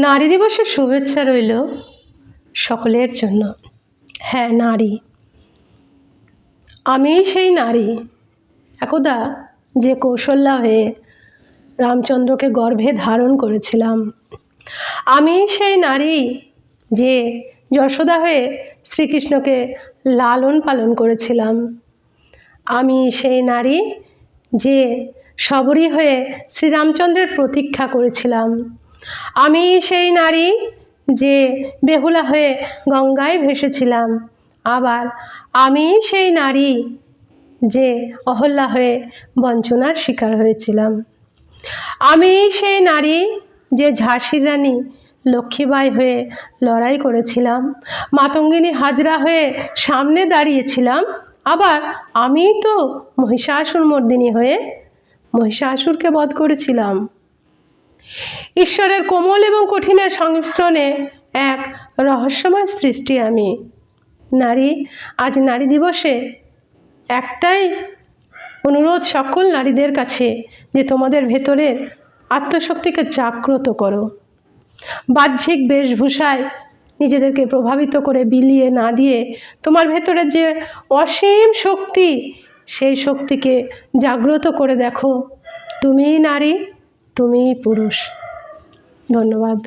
নারী দিবসের শুভেচ্ছা রইল সকলের জন্য। হ্যাঁ নারী। আমি সেই নারী। একদা যে কৌশল্যা হয়ে রামচন্দ্রকে গর্ভে ধারণ করেছিলাম। আমি সেই নারী যে যশোদা হয়ে শ্রীকৃষ্ণকে লালন পালন করেছিলাম। আমি সেই নারী যে সবরী হয়ে শ্রীরামচন্দ্রের প্রতীক্ষা করেছিলাম। আমি সেই নারী যে বেহুলা হয়ে গঙ্গায় ভেসেছিলাম। আবার আমি সেই নারী যে অহল্যা হয়ে বঞ্চনার শিকার হয়েছিলাম। আমি সেই নারী যে ঝাঁসির রানী লক্ষ্মীবাই হয়ে লড়াই করেছিলাম। মাতঙ্গিনী হাজরা হয়ে সামনে দাঁড়িয়েছিলাম। আবার আমি তো মহিষাসুর মর্দিনী হয়ে মহিষাসুরকে বধ করেছিলাম। ঈশ্বরের কোমল এবং কঠিনের সংমিশ্রণে এক রহস্যময় সৃষ্টি আমি। নারী, আজ নারী দিবসে একটাই অনুরোধ সকল নারীদের কাছে যে তোমাদের ভেতরের আত্মশক্তিকে জাগ্রত করো। বাহ্যিক বেশভূষায় নিজেদেরকে প্রভাবিত করে বিলিয়ে না দিয়ে তোমার ভেতরের যে অসীম শক্তি, সেই শক্তিকে জাগ্রত করে দেখো। তুমিই নারী তুমিই পুরুষ। ধন্যবাদ।